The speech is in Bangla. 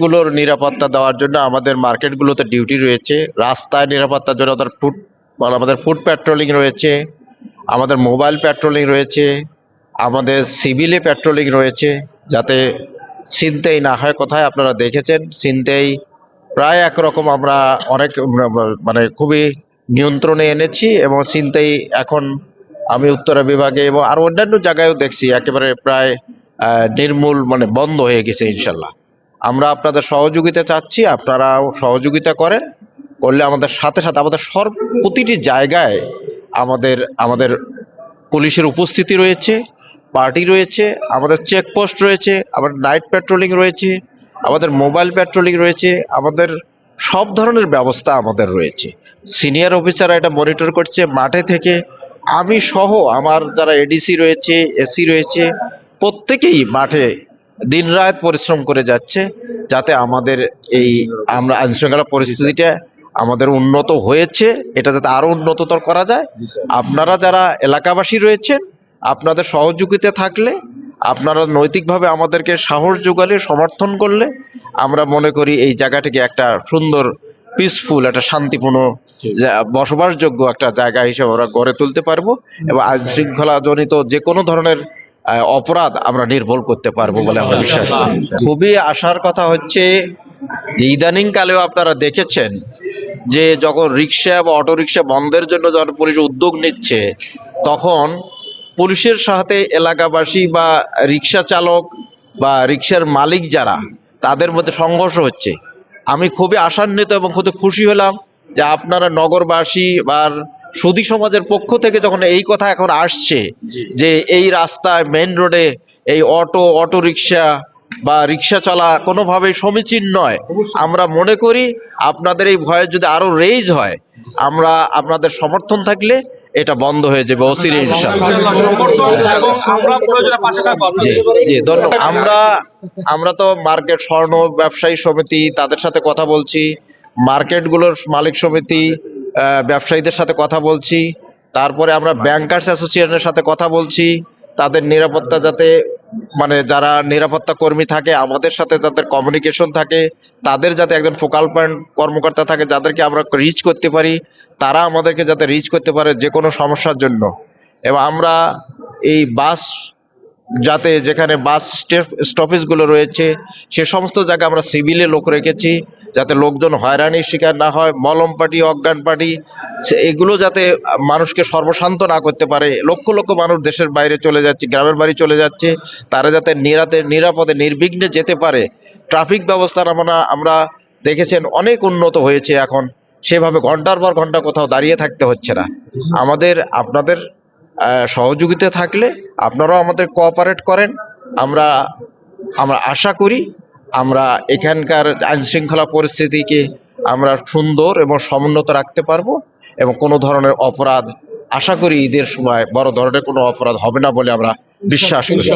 গুলোর নিরাপত্তা দেওয়ার জন্য আমাদের মার্কেটগুলোতে ডিউটি রয়েছে। রাস্তায় নিরাপত্তার জন্য আমাদের ফুড মানে আমাদের ফুড প্যাট্রোলিং রয়েছে, আমাদের মোবাইল প্যাট্রোলিং রয়েছে, আমাদের সিভিলে প্যাট্রোলিং রয়েছে, যাতে চিনতেই না হয়। কোথায় আপনারা দেখেছেন? চিনতেই প্রায় একরকম আমরা অনেক মানে খুবই নিয়ন্ত্রণে এনেছি এবং চিনতেই এখন আমি উত্তরা বিভাগে এবং আর অন্যান্য জায়গায়ও দেখছি। একেবারে প্রায় নির্মূল মানে বন্ধ হয়ে গেছে ইনশাল্লাহ। আমরা আপনাদের সহযোগিতা চাচ্ছি, আপনারাও সহযোগিতা করেন, করলে আমাদের সাথে সাথে আমাদের সব প্রতিটি জায়গায় আমাদের আমাদের পুলিশের উপস্থিতি রয়েছে, পার্টি রয়েছে, আমাদের চেকপোস্ট রয়েছে, আমাদের নাইট পেট্রোলিং রয়েছে, আমাদের মোবাইল পেট্রোলিং রয়েছে, আমাদের সব ধরনের ব্যবস্থা আমাদের রয়েছে। সিনিয়র অফিসাররা এটা মনিটর করছে মাঠে থেকে। আমি সহ আমার যারা এডিসি রয়েছে এসি রয়েছে, প্রত্যেকেই মাঠে দিনরাত পরিশ্রম করে যাচ্ছে যাতে আমাদের এই আমরা আইনশৃঙ্খলা পরিস্থিতিটা আমাদের উন্নত হয়েছে এটা যাতে আরও উন্নততর করা যায়। আপনারা যারা এলাকাবাসী রয়েছেন আপনাদের সহযোগিতা থাকলে আপনারা নৈতিকভাবে আমাদেরকে সাহস যোগালে সমর্থন করলে আমরা মনে করি এই জায়গাটিকে একটা সুন্দর পিসফুল একটা শান্তিপূর্ণ বসবাসযোগ্য একটা জায়গা হিসেবে আমরা গড়ে তুলতে পারব। এবং আইন শৃঙ্খলা জনিত যে কোনো ধরনের অপরাধ আমরা নির্মূল করতে পারব বলে আমরা বিশ্বাস করি। খুবই আশার কথা হচ্ছে যে ইদানিং কালেও আপনারা দেখেছেন যে যখন রিক্সা বা অটো রিক্সা বন্ধের জন্য যখন পুলিশ উদ্যোগ নিচ্ছে, তখন পুলিশের সাথে এলাকাবাসী বা রিক্সা চালক বা রিক্সার মালিক যারা, তাদের মধ্যে সংঘর্ষ হচ্ছে। আমি খুবই আশান্বিত এবং খুবই খুশি হলাম যে আপনারা নগরবাসী বা সুদী সমাজের পক্ষ থেকে যখন এই কথা এখন আসছে যে এই রাস্তায় মেন রোডে এই অটো অটো রিক্সা বা রিক্সা চলা কোনোভাবেই সমীচীন নয়। আমরা মনে করি আপনাদের এই ভয়ে যদি আরও রেইজ হয় আমরা আপনাদের সমর্থন থাকলে এটা বন্ধ হয়ে যাবে অচিরে ইনশাআল্লাহ আমরা আমরা তো মার্কেট স্বর্ণ ব্যবসায়ী সমিতি তাদের সাথে কথা বলছি। মার্কেটগুলোর মালিক সমিতি ব্যবসায়ীদের সাথে কথা বলছি, তারপরে আমরা ব্যাংকার্স অ্যাসোসিয়েশনের সাথে কথা বলছি, তাদের নিরাপত্তা যাতে মানে যারা নিরাপত্তা কর্মী থাকে, আমাদের সাথে তাদের কমিউনিকেশন থাকে, তাদের যাতে একজন ফোকাল পয়েন্ট কর্মকর্তা থাকে, যাদেরকে আমরা রিচ করতে পারি, তারা আমাদেরকে যাতে রিচ করতে পারে যে কোনো সমস্যার জন্য। এবং আমরা এই বাস যাতে যেখানে বাস স্টপেজগুলো রয়েছে, সে সমস্ত জায়গায় আমরা সিভিলে লোক রেখেছি, যাতে লোকজন হয়রানির শিকার না হয়, মলম পার্টি অজ্ঞান পার্টি এগুলো যাতে মানুষকে সর্বশান্ত না করতে পারে। লক্ষ লক্ষ মানুষ দেশের বাইরে চলে যাচ্ছে, গ্রামের বাড়ি চলে যাচ্ছে, তারা যাতে নিরাতে নিরাপদে, নির্বিঘ্নে যেতে পারে। ট্রাফিক ব্যবস্থার আমরা আমরা দেখেছেন অনেক উন্নত হয়েছে এখন। সেভাবে ঘণ্টার পর ঘণ্টা কোথাও দাঁড়িয়ে থাকতে হচ্ছে না। আমাদের আপনাদের সহযোগিতা থাকলে আপনারাও আমাদের কোঅপারেট করেন। আমরা আমরা আশা করি আমরা এখানকার আইন শৃঙ্খলা পরিস্থিতিকে আমরা সুন্দর এবং সমুন্নত রাখতে পারব এবং কোনো ধরনের অপরাধ, আশা করি ঈদের সময় বড় ধরনের কোনো অপরাধ হবে না বলে আমরা বিশ্বাস করি।